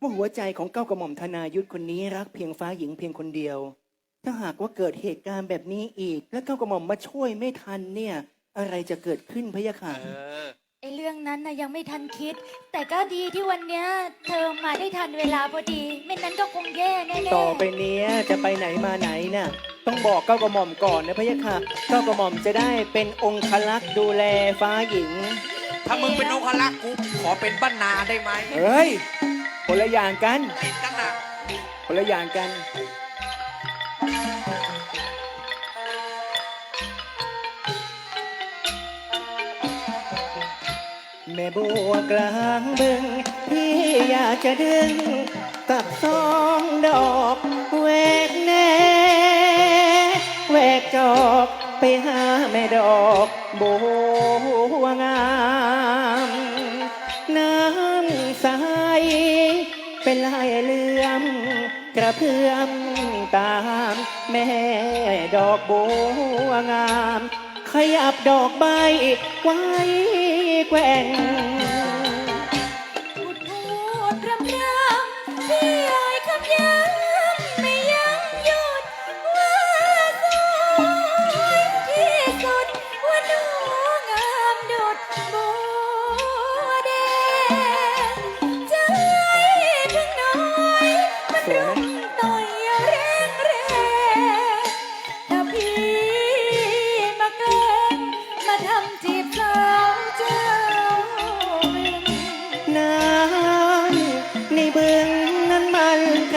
ว่าหัวใจของเก้ากระหม่อมธนายุทธคนนี้รักเพียงฟ้าหญิงเพียงคนเดียว ถ้าหากว่าเกิดเหตุการณ์แบบนี้อีก และเก้ากระหม่อมมาช่วยไม่ทันเนี่ย อะไรจะเกิดขึ้นพะยะค่ะเออ ไอเรื่องนั้นนะยังไม่ทันคิด แต่ก็ดีที่วันเนี้ยเธอมาได้ทันเวลาพอดี ไม่นั้นก็คงแย่แน่ๆ ต่อไปเนี้ยจะไปไหนมาไหนน่ะ ต้องบอกเก้ากระหม่อมก่อนนะพะยะค่ะเก้ากระหม่อมจะได้เป็นองคลักษ์ดูแลฟ้าหญิง ถ้ามึงเป็นองคลักษ์กูขอเป็นบ้านนาได้ไหม เฮ้ย คนละอย่างกันติดตั้งนะคนละอย่างกัน แม่บัวกลางบึงพี่อยากจะดึงกับสองดอกแหวกแน่แหวกจอกไปหาแม่ดอกบั เป็นลายเลื่อมกระเพื่อมตามแม่ดอกบัวงาม ขยับดอกใบไว้แกว่ง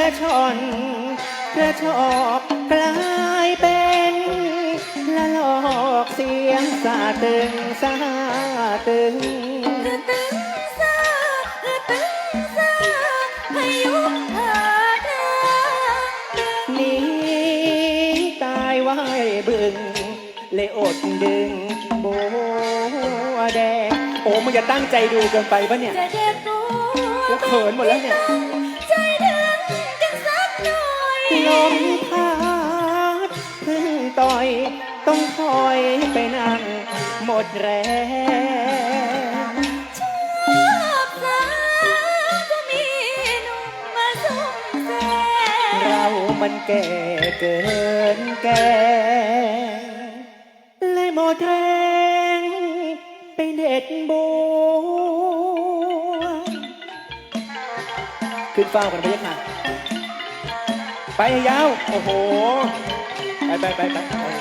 ระชอนกระชอกกลายเป็นละลอกเสียงสาตึงสาตึงตึงตึงซาตึงตึงซาพายุพาทางดึงหนีตายไว้บึงเลยอดดึงบัวแดงโอ้มึงจะตั้งใจดูเกินไปปะเนี่ยจะเด็ดบัวเขินหมดแล้วเนี่ย ต่อย ต้องคอยไปนั่งหมดแรงชอบสาก็มีนุ่มมาส่งแสงเรามันแก่เกินแก่เลยหมดแรงไปเด็ดบัวขึ้นเฝ้ากันไปยังค่ะไปยาว โอ้โห ไปไปไปไปไป